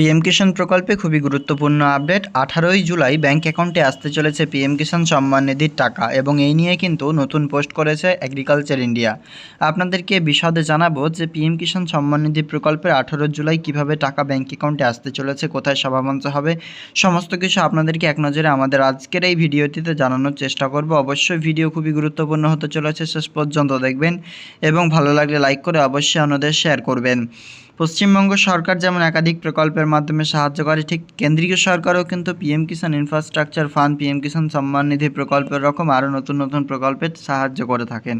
PM কিষাণ প্রকল্পে খুবই গুরুত্বপূর্ণ আপডেট। আঠারোই জুলাই ব্যাংক অ্যাকাউন্টে আসতে চলেছে পিএম কিষাণ সম্মান নিধির টাকা এবং এই নিয়ে কিন্তু নতুন পোস্ট করেছে এগ্রিকালচার ইন্ডিয়া আপনাদেরকে বিশদে জানাব যে পিএম কিষাণ সম্মান নিধি প্রকল্পের আঠারো জুলাই কীভাবে টাকা ব্যাংক অ্যাকাউন্টে আসতে চলেছে, কোথায় সভামঞ্চ হবে, সমস্ত কিছু আপনাদেরকে এক নজরে আমাদের আজকের এই ভিডিওটিতে জানানোর চেষ্টা করব। অবশ্যই ভিডিও খুবই গুরুত্বপূর্ণ হতে চলেছে, শেষ পর্যন্ত দেখবেন এবং ভালো লাগলে লাইক করে অবশ্যই অন্যদের শেয়ার করবেন। পশ্চিমবঙ্গ সরকার যেমন একাধিক প্রকল্পের মাধ্যমে সাহায্য করে, ঠিক কেন্দ্রীয় সরকারও কিন্তু PM Kisan infrastructure fund PM Kisan Samman Nidhi প্রকল্পের রকম আরও নতুন নতুন প্রকল্পের সাহায্য করে থাকেন।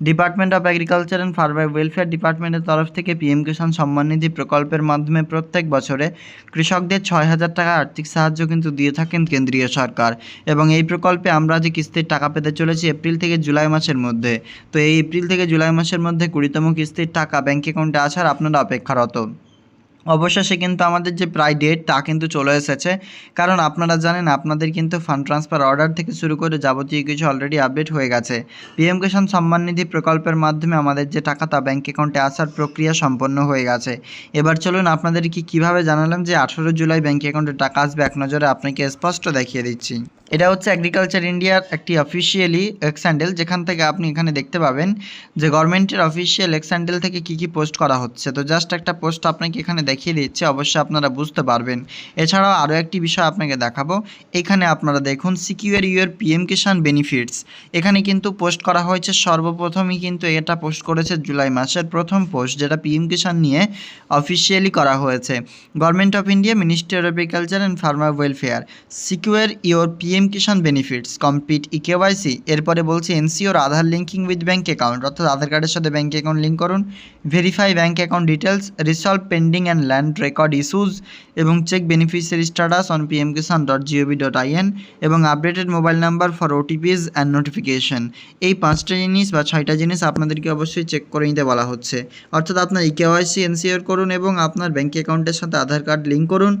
Department of agriculture and farmer welfare ডিপার্টমেন্টের তরফ থেকে পিএম কিষাণ সম্মান নিধি প্রকল্পের মাধ্যমে প্রত্যেক বছরে কৃষকদের ছয় হাজার টাকা আর্থিক সাহায্য কিন্তু দিয়ে থাকেন কেন্দ্রীয় সরকার। এবং এই প্রকল্পে আমরা যে কিস্তির টাকা পেতে চলেছি এপ্রিল থেকে জুলাই মাসের মধ্যে। তো এই এপ্রিল থেকে জুলাই মাসের মধ্যে কুড়িতম কিস্তির টাকা ব্যাঙ্ক অ্যাকাউন্টে আসার আপনারা অপেক্ষারত। অবশেষে কিন্তু আমাদের যে প্রায় ডেট তা কিন্তু চলে এসেছে। কারণ আপনারা জানেন, আপনাদের কিন্তু ফান্ড ট্রান্সফার অর্ডার থেকে শুরু করে যাবতীয় কিছু অলরেডি আপডেট হয়ে গেছে। পিএম কিষাণ সম্মান নিধি প্রকল্পের মাধ্যমে আমাদের যে টাকা তা ব্যাঙ্ক অ্যাকাউন্টে আসার প্রক্রিয়া সম্পন্ন হয়ে গেছে। এবার চলুন আপনাদের কি কীভাবে জানালাম যে আঠেরো জুলাই ব্যাঙ্ক অ্যাকাউন্টে টাকা আসবে, এক নজরে আপনাকে স্পষ্ট দেখিয়ে দিচ্ছি। এটা হচ্ছে এগ্রিকালচার ইন্ডিয়ার একটি অফিসিয়ালি এক্স হ্যান্ডেল যেখান থেকে আপনি এখানে দেখতে পাবেন যে গভর্নমেন্টের অফিসিয়াল এক্স হ্যান্ডেল থেকে কি কি পোস্ট করা হচ্ছে। তো জাস্ট একটা পোস্ট আপনাকে এখানে দেখিয়ে দিচ্ছে, অবশ্যই আপনারা বুঝতে পারবেন। এছাড়াও আরও একটি বিষয় আপনাকে দেখাবো। এখানে আপনারা দেখুন secure your PM Kisan benefits এখানে কিন্তু পোস্ট করা হয়েছে, সর্বপ্রথমই কিন্তু এটা পোস্ট করেছে জুলাই মাসের প্রথম পোস্ট যেটা পিএম কিষাণ নিয়ে অফিসিয়ালি করা হয়েছে। Government of India ministry of agriculture and farmer welfare secure your PM Kisan benefits complete e KYC এরপরে বলছে ensure Aadhaar linking with bank account অর্থাৎ আধার কার্ডের সাথে ব্যাঙ্ক অ্যাকাউন্ট লিঙ্ক করুন verify bank account details resolve pending and land record issues এবং check beneficiary status on PM Kisan dot GOV dot IN এবং updated mobile number for OTPs and notification এই পাঁচটা জিনিস বা ছয়টা জিনিস আপনাদেরকে অবশ্যই চেক করে নিতে বলা হচ্ছে। অর্থাৎ আপনার ই কেওয়াইসি এনসিওর করুন এবং আপনার ব্যাঙ্ক অ্যাকাউন্টের সাথে আধার কার্ড লিঙ্ক করুন,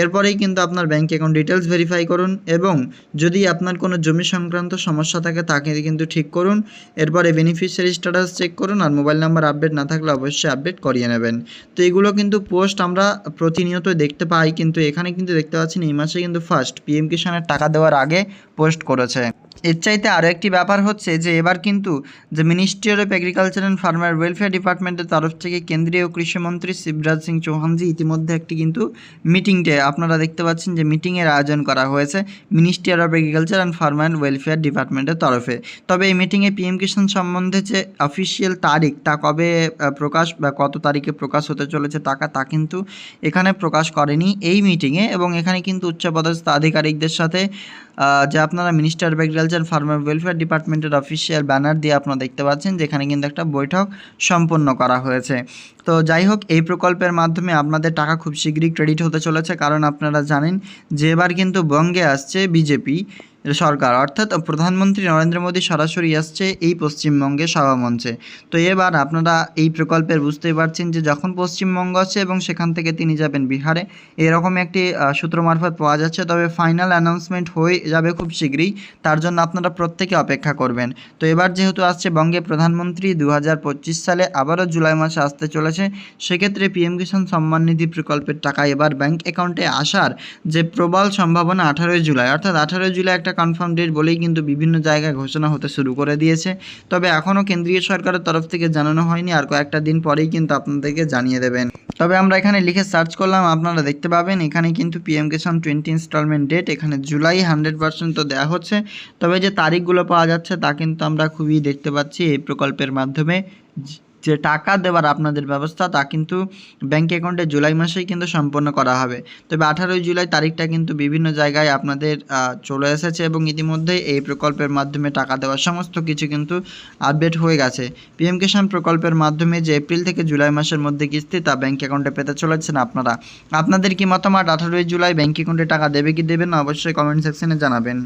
এরপরেই কিন্তু আপনার ব্যাঙ্ক অ্যাকাউন্ট ডিটেলস ভেরিফাই করুন, এবং যদি আপনার কোনো জমি সংক্রান্ত সমস্যা থাকে, তাকে কিন্তু ঠিক করুন। এরপরে বেনিফিশিয়ারি স্ট্যাটাস চেক করুন আর মোবাইল নাম্বার আপডেট না থাকলে অবশ্যই আপডেট করিয়ে নেবেন। তো এগুলো কিন্তু পোস্ট আমরা প্রতিনিয়ত দেখতে পাই, কিন্তু এখানে কিন্তু দেখতে পাচ্ছেন এই মাসে কিন্তু ফার্স্ট পিএম কিষানের টাকা দেওয়ার আগে পোস্ট করেছে। এর চাইতে আরও একটি ব্যাপার হচ্ছে যে এবার কিন্তু যে ministry of agriculture and farmer welfare ডিপার্টমেন্টের তরফ থেকে কেন্দ্রীয় কৃষিমন্ত্রী শিবরাজ সিং চৌহানজি ইতিমধ্যে একটি কিন্তু মিটিংটে আপনারা দেখতে পাচ্ছেন যে মিটিংয়ের আয়োজন করা হয়েছে ministry of agriculture and farmer welfare ডিপার্টমেন্টের তরফে। তবে এই মিটিংয়ে পিএম কিষাণ সম্বন্ধে যে অফিসিয়াল তারিখ, তা কবে প্রকাশ বা কত তারিখে প্রকাশ হতে চলেছে টাকা তা কিন্তু এখানে প্রকাশ করেনি এই মিটিংয়ে এবং এখানে কিন্তু উচ্চপদস্থ আধিকারিকদের সাথে যে আপনারা minister of agriculture farmer welfare ডিপার্টমেন্টের অফিসিয়াল ব্যানার দিয়ে আপনারা দেখতে পাচ্ছেন, যেখানে কিন্তু একটা বৈঠক সম্পন্ন করা হয়েছে। তো যাই হোক, এই প্রকল্পের মাধ্যমে আপনাদের টাকা খুব শীঘ্রই ক্রেডিট হতে চলেছে, কারণ আপনারা জানেন যে এবার কিন্তু বঙ্গে আসছে বিজেপি সরকার। অর্থাৎ প্রধানমন্ত্রী নরেন্দ্র মোদী সরাসরি আসছে এই পশ্চিমবঙ্গে সভামঞ্চে তো এবার আপনারা এই প্রকল্পের বুঝতেই পারছেন যে যখন পশ্চিমবঙ্গ আছে এবং সেখান থেকে তিনি যাবেন বিহারে, এরকম একটি সূত্র মারফত পাওয়া যাচ্ছে। তবে ফাইনাল অ্যানাউন্সমেন্ট হয়ে যাবে খুব শীঘ্রই, তার জন্য আপনারা প্রত্যেকে অপেক্ষা করবেন। তো এবার যেহেতু আসছে বঙ্গে প্রধানমন্ত্রী দু হাজার পঁচিশ সালে আবারও জুলাই মাসে আসতে চলেছে, সেক্ষেত্রে পিএম কিষাণ সম্মান নিধি প্রকল্পের টাকা এবার ব্যাংক অ্যাকাউন্টে আসার যে প্রবল সম্ভাবনা আঠারোই জুলাই, অর্থাৎ আঠারোই জুলাই একটা কনফার্ম ডেট বলেই কিন্তু বিভিন্ন জায়গায় ঘোষণা হতে শুরু করে দিয়েছে। তবে এখনও কেন্দ্রীয় সরকারের তরফ থেকে জানানো হয়নি, আর কয়েকটা দিন পরেই কিন্তু আপনাদেরকে জানিয়ে দেবেন। তবে আমরা এখানে লিখে সার্চ করলাম, আপনারা দেখতে পাবেন, এখানে কিন্তু PM Kisan twenty installment date এখানে জুলাই হান্ড্রেড পার্সেন্ট তো দেওয়া হচ্ছে। তবে যে তারিখগুলো পাওয়া যাচ্ছে তা কিন্তু আমরা খুবই দেখতে পাচ্ছি এই প্রকল্পের মাধ্যমে। যে টাকা দেওয়ার আপনাদের ব্যবস্থা, তা কিন্তু ব্যাঙ্ক অ্যাকাউন্টে জুলাই মাসেই কিন্তু সম্পন্ন করা হবে। তবে আঠারোই জুলাই তারিখটা কিন্তু বিভিন্ন জায়গায় আপনাদের চলে এসেছে এবং ইতিমধ্যেই এই প্রকল্পের মাধ্যমে টাকা দেওয়ার সমস্ত কিছু কিন্তু আপডেট হয়ে গেছে। পিএম কিষাণ প্রকল্পের মাধ্যমে যে এপ্রিল থেকে জুলাই মাসের মধ্যে কিস্তি, তা ব্যাঙ্ক অ্যাকাউন্টে পেতে চলেছেন আপনারা। আপনাদের কি মতামত? আঠারোই জুলাই ব্যাঙ্ক অ্যাকাউন্টে টাকা দেবে কি দেবে না? অবশ্যই কমেন্ট সেকশনে জানাবেন।